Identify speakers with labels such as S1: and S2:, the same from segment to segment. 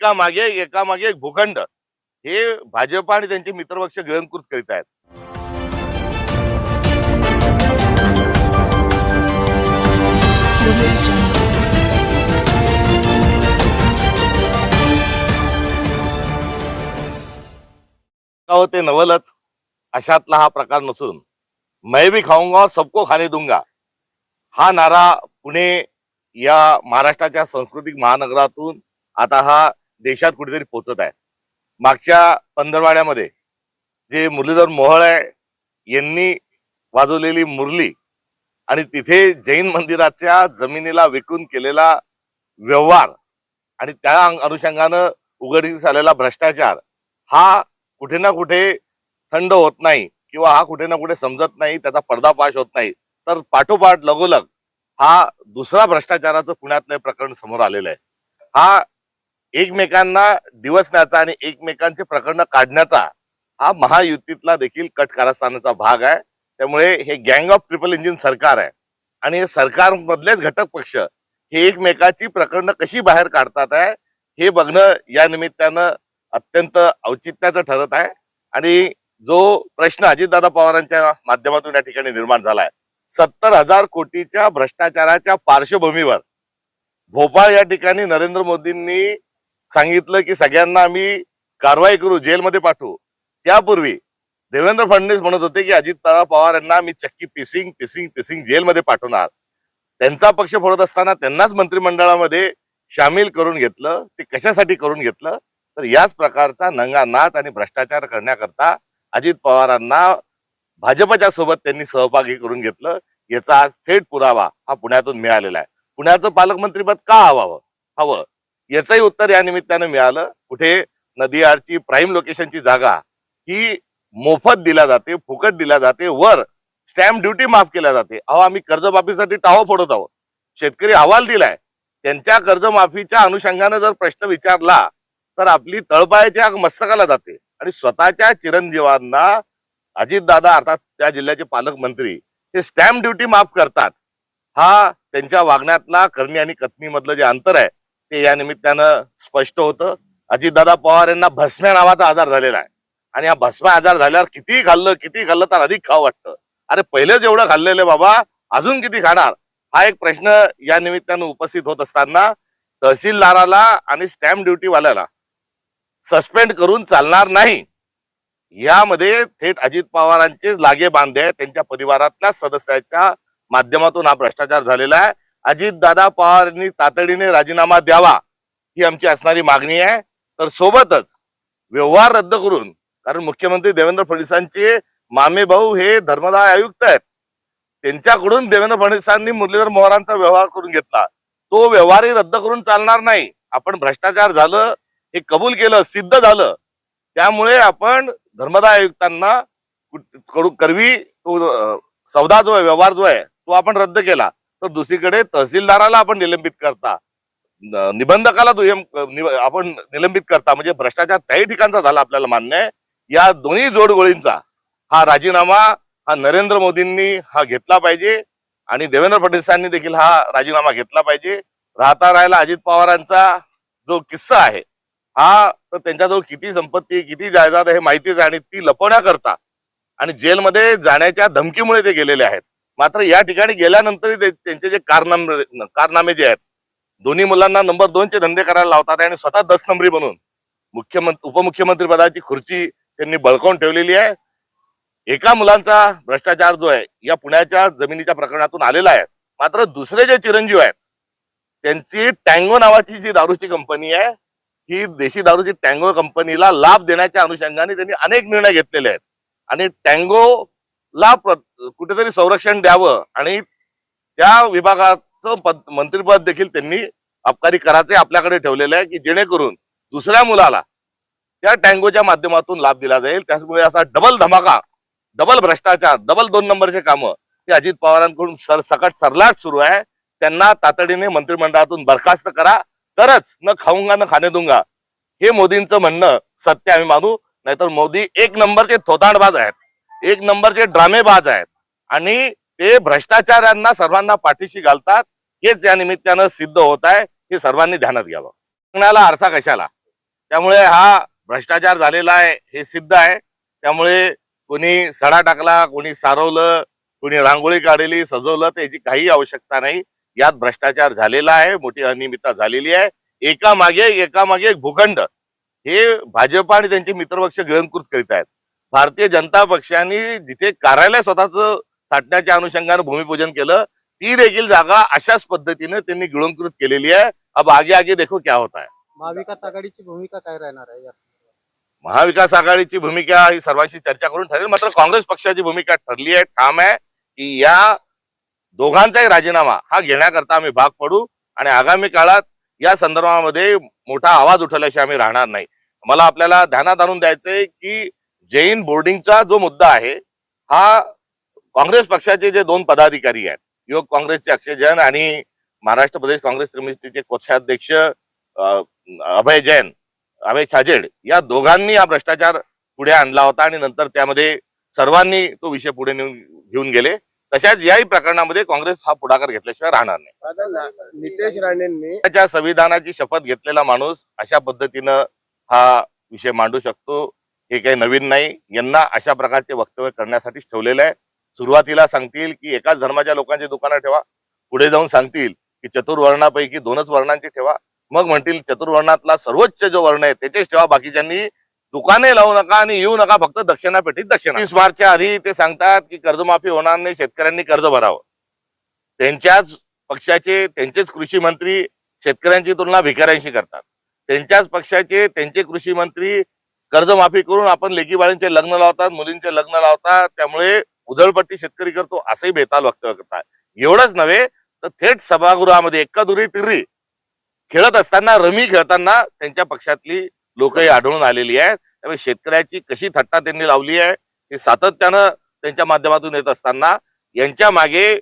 S1: एकामागे एका एकामागे एक भूखंड. हे भाजप आणि त्यांचे मित्रपक्ष गिळंकृत करीत आहेत. का हो ते नवलच? अशातला हा प्रकार नसून. मैं भी खाऊंगा सबको खाने दूंगा. हा नारा पुणे या महाराष्ट्राच्या सांस्कृतिक महानगरातून आता हा देशात कुठेतरी पोचत आहे. मागच्या पंधरवाड्यामध्ये जे मुरलीधर मोहळ आहे यांनी वाजवलेली मुरली आणि तिथे जैन मंदिराच्या जमिनीला विकून केलेला व्यवहार आणि त्या अनुषंगानं उघडकीस आलेला भ्रष्टाचार हा कुठे ना कुठे थंड होत नाही किंवा हा कुठे ना कुठे समजत नाही त्याचा पर्दाफाश होत नाही. तर पाठोपाठ लगोलग हा दुसरा भ्रष्टाचाराचं पुण्यातलं प्रकरण समोर आलेलं आहे. हा एकमेकांना दिवसण्याचा आणि एकमेकांचे प्रकरण काढण्याचा हा महायुतीतला देखील कट कारस्थानाचा भाग आहे. त्यामुळे हे गँग ऑफ ट्रिपल इंजिन सरकार आहे. आणि हे सरकारमधलेच घटक पक्ष हे एकमेकाची प्रकरणं कशी बाहेर काढतात आहे हे बघणं या निमित्तानं अत्यंत औचित्याचं ठरत आहे. आणि जो प्रश्न अजितदादा पवारांच्या माध्यमातून या ठिकाणी निर्माण झालाय सत्तर हजार कोटीच्या भ्रष्टाचाराच्या पार्श्वभूमीवर भोपाळ या ठिकाणी नरेंद्र मोदींनी सांगितलं की सगळ्यांना आम्ही कारवाई करू जेलमध्ये पाठवू. त्यापूर्वी देवेंद्र फडणवीस म्हणत होते की अजित पवार यांना मी चक्की पिसिंग पिसिंग पिसिंग जेलमध्ये पाठवणार. त्यांचा पक्ष फोडत असताना त्यांनाच मंत्रिमंडळामध्ये सामील करून घेतलं ते कशासाठी करून घेतलं? तर याच प्रकारचा नंगानाच आणि भ्रष्टाचार करण्याकरता अजित पवारांना भाजपच्या सोबत त्यांनी सहभागी करून घेतलं. याचा आज थेट पुरावा हा पुण्यातून मिळालेला आहे. पुण्याचं पालकमंत्रीपद का हवावं हवं. याचंही उत्तर या निमित्तानं मिळालं. कुठे नदी आडची प्राईम लोकेशनची जागा ही मोफत दिल्या जाते फुकट दिल्या जाते वर स्टॅम्प ड्युटी माफ केल्या जाते. अहो आम्ही कर्जमाफीसाठी टाहो फोडत आहोत. शेतकरी अहवाल दिलाय. त्यांच्या कर्जमाफीच्या अनुषंगाने जर प्रश्न विचारला तर आपली तळपायाच्या मस्तकाला जाते. आणि स्वतःच्या चिरंजीवांना अजितदादा अर्थात त्या जिल्ह्याचे पालकमंत्री हे स्टॅम्प ड्युटी माफ करतात. हा त्यांच्या वागण्यातला करणी आणि कथनीमधलं जे अंतर आहे ते या निमित्तानं स्पष्ट होतं. अजितदादा पवार यांना भस्म्या नावाचा आजार झालेला आहे. आणि हा भस्म्या आजार झाल्यावर किती खाल्लं किती खाल्लं तर अधिक खावं वाटतं. अरे पहिलेच एवढं खाल्लेलं बाबा अजून किती खाणार? हा एक प्रश्न या निमित्तानं उपस्थित होत असताना तहसीलदाराला आणि स्टॅम्प ड्युटी वाल्याला सस्पेंड करून चालणार नाही. यामध्ये थेट अजित पवारांचे लागे बांधे त्यांच्या परिवारातल्या सदस्याच्या माध्यमातून हा भ्रष्टाचार झालेला आहे. अजित दादा पवारांनी तातडीने राजीनामा द्यावा ही आमची असणारी मागणी आहे. तर सोबतच व्यवहार रद्द करून कारण मुख्यमंत्री देवेंद्र फडणवीसांचे मामे भाऊ हे धर्मदाय आयुक्त आहेत. त्यांच्याकडून देवेंद्र फडणवीसांनी मुरलीधर मोहरांचा व्यवहार करून घेतला. तो व्यवहारही रद्द करून चालणार नाही. आपण भ्रष्टाचार झालं हे कबूल केलं सिद्ध झालं. त्यामुळे आपण धर्मदाय आयुक्तांना करू करवी तो सौदा जो आहे व्यवहार जो आहे तो आपण रद्द केला. तर दुसरीकडे तहसीलदाराला आपण निलंबित करता. निबंधकाला दुय्यम आपण निलंबित करता. म्हणजे भ्रष्टाचार त्याही ठिकाणचा झाला आपल्याला मान्य आहे. या दोन्ही जोडगोळींचा हा राजीनामा हा नरेंद्र मोदींनी हा घेतला पाहिजे. आणि देवेंद्र फडणवीसांनी देखील हा राजीनामा घेतला पाहिजे. राहता राहायला अजित पवारांचा जो किस्सा आहे हा तर त्यांच्याजवळ किती संपत्ती किती जायदाद हे माहितीच आहे आणि ती लपवण्याकरता आणि जेलमध्ये जाण्याच्या धमकीमुळे ते गेलेले आहेत. मात्र या ठिकाणी गेल्यानंतर त्यांचे जे कारनामे कारनामे जे आहेत दोन्ही मुलांना नंबर दोनचे धंदे करायला लावतात आणि स्वतः दस नंबरी बनून मुख्यमंत्री उपमुख्यमंत्री पदाची खुर्ची त्यांनी बळकावून ठेवलेली आहे. एका मुलांचा भ्रष्टाचार जो आहे या पुण्याच्या जमिनीच्या प्रकरणातून आलेला आहे. मात्र दुसरे जे चिरंजीव आहेत त्यांची टँगो नावाची जी दारूची कंपनी आहे ही देशी दारूची टँगो कंपनीला लाभ देण्याच्या अनुषंगाने त्यांनी अनेक निर्णय घेतलेले आहेत. आणि टँगो ला कुठेतरी संरक्षण द्यावं आणि त्या विभागाचं पद मंत्रीपद देखील त्यांनी अबकारी कराचे आपल्याकडे ठेवलेले आहे की जेणेकरून दुसऱ्या मुलाला त्या टँगोच्या माध्यमातून लाभ दिला जाईल. त्यामुळे असा डबल धमाका डबल भ्रष्टाचार डबल दोन नंबरचे कामं ते अजित पवारांकडून सर सकट सरलाट सुरू आहे. त्यांना तातडीने मंत्रिमंडळातून बरखास्त करा. तरच न खाऊंगा न खाणे दुंगा. हे मोदींचं म्हणणं सत्य आम्ही मानू. नाहीतर मोदी एक नंबरचे थोतांडबाज आहेत. एक नंबरचे ड्रामेबाज आहेत आणि ते भ्रष्टाचारांना सर्वांना पाठीशी घालतात हेच या निमित्तानं सिद्ध होत आहे हे सर्वांनी ध्यानात घ्यावं. लग्नाला आरसा कशाला? त्यामुळे हा भ्रष्टाचार झालेला आहे हे सिद्ध आहे. त्यामुळे कोणी सडा टाकला कोणी सारवलं कोणी रांगोळी काढली सजवलं त्याची काही आवश्यकता नाही. यात भ्रष्टाचार झालेला आहे मोठी अनियमितता झालेली आहे. एका मागे एका मागे एक भूखंड. हे भाजप आणि त्यांचे मित्रपक्ष गिळंकृत करीत आहेत. भारतीय जनता पक्षाने जिथे कार्यालय स्वतःच थाटण्याच्या अनुषंगानं भूमिपूजन केलं ती देखील जागा अशाच पद्धतीने त्यांनी गिळंकृत केलेली आहे. अब आगे आगे देखो क्या होता है.
S2: महाविकास आघाडीची भूमिका काय राहणार आहे?
S1: महाविकास आघाडीची भूमिका ही सर्वांशी चर्चा करून ठरेल. मात्र काँग्रेस पक्षाची भूमिका ठरली आहे ठाम आहे की या दोघांचाही राजीनामा हा घेण्याकरता आम्ही भाग पडू आणि आगामी काळात या संदर्भामध्ये मोठा आवाज उठवल्याशिवाय आम्ही राहणार नाही. मला आपल्याला ध्यानात आणून द्यायचंय की जैन बोर्डिंगचा जो मुद्दा आहे हा काँग्रेस पक्षाचे जे दोन पदाधिकारी आहेत युवक काँग्रेसचे अक्षय जैन आणि महाराष्ट्र प्रदेश काँग्रेस समितीचे कोषाध्यक्ष अभय जैन अभय छाजेड या दोघांनी हा भ्रष्टाचार पुढे आणला होता आणि नंतर त्यामध्ये सर्वांनी तो विषय पुढे नेऊन घेऊन गेले. तशाच याही प्रकरणामध्ये काँग्रेस हा पुढाकार घेतल्याशिवाय राहणार नाही.
S3: नितेश राणेंनी
S1: त्याच्या संविधानाची शपथ घेतलेला माणूस अशा पद्धतीनं हा विषय मांडू शकतो. हे काही नवीन नाही. यांना अशा प्रकारचे वक्तव्य करण्यासाठीच ठेवलेलं आहे. सुरुवातीला सांगतील की एकाच धर्माच्या लोकांची दुकानं ठेवा. पुढे जाऊन सांगतील की चतुर्वर्णापैकी दोनच वर्णांची ठेवा. मग म्हणतील चतुर्वर्णातला सर्वोच्च जो वर्ण आहे त्याचेच ठेवा. बाकीच्यांनी दुकाने लावू नका आणि येऊ नका. फक्त दक्षिणा पेटीत दक्षिणा. तीस मार्चच्या आधी ते सांगतात की कर्जमाफी होणार नाही. शेतकऱ्यांनी कर्ज भरावं. त्यांच्याच पक्षाचे त्यांचेच कृषी मंत्री शेतकऱ्यांची तुलना भिकाऱ्यांशी करतात. त्यांच्याच पक्षाचे त्यांचे कृषी मंत्री कर्जमाफी करून आपण लेकी बाळींचे लग्न लावतात मुलींचे लग्न लावतात त्यामुळे उधळपट्टी शेतकरी करतो असंही बेताल वक्तव्य करतात एवढंच नव्हे तर थेट सभागृहामध्ये एका दुरी तिर्री खेळत असताना रमी खेळताना त्यांच्या पक्षातली लोकही आढळून आलेली आहेत. त्यामुळे शेतकऱ्याची कशी थट्टा त्यांनी लावली आहे हे सातत्यानं त्यांच्या माध्यमातून येत असताना यांच्या मागे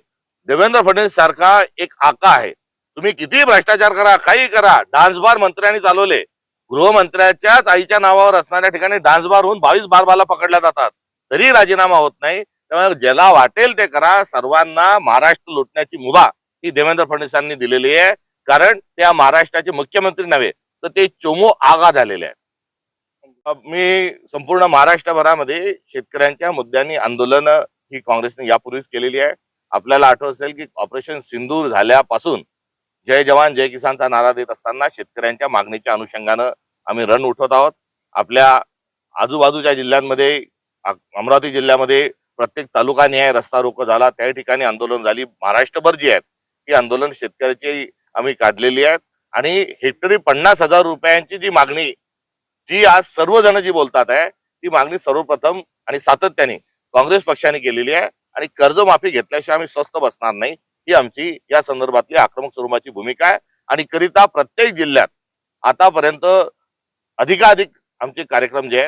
S1: देवेंद्र फडणवीस सारखा एक आका आहे. तुम्ही कितीही भ्रष्टाचार करा काही करा डान्स बार मंत्र्यांनी चालवले गृहमंत्र्याच्याच आईच्या नावावर असणाऱ्या ठिकाणी डान्स बार होऊन बावीस बारबाला पकडल्या जातात. तरी राजीनामा होत नाही. त्यामुळे ज्याला वाटेल ते करा. सर्वांना महाराष्ट्र लुटण्याची मुभा ही देवेंद्र फडणवीसांनी दिलेली आहे. कारण त्या महाराष्ट्राचे मुख्यमंत्री नव्हे तर ते चोमो आगा झालेले आहेत. मी संपूर्ण महाराष्ट्रभरामध्ये शेतकऱ्यांच्या मुद्द्यांनी आंदोलन ही काँग्रेसने यापूर्वीच केलेली आहे. आपल्याला आठवत असेल की ऑपरेशन सिंदूर झाल्यापासून जय जवान जय किसानचा नारा देत असताना शेतकऱ्यांच्या मागणीच्या अनुषंगानं आम्ही रण उठवत आहोत. आपल्या आजूबाजूच्या जिल्ह्यांमध्ये अमरावती जिल्ह्यामध्ये प्रत्येक तालुका निहाय रस्ता रोको झाला. त्या ठिकाणी आंदोलन झाली. महाराष्ट्रभर जी आहेत ती आंदोलन शेतकऱ्याची आम्ही काढलेली आहेत. आणि हेक्टरी पन्नास हजार रुपयांची जी मागणी जी आज सर्वजण जी बोलतात आहे ती मागणी सर्वप्रथम आणि सातत्याने काँग्रेस पक्षाने केलेली आहे. आणि कर्जमाफी घेतल्याशिवाय आम्ही स्वस्त बसणार नाही. ही आमची या संदर्भातली आक्रमक स्वरूपाची भूमिका आहे. आणि करिता प्रत्येक जिल्ह्यात आतापर्यंत अधिकाधिक आमचे कार्यक्रम जे आहेत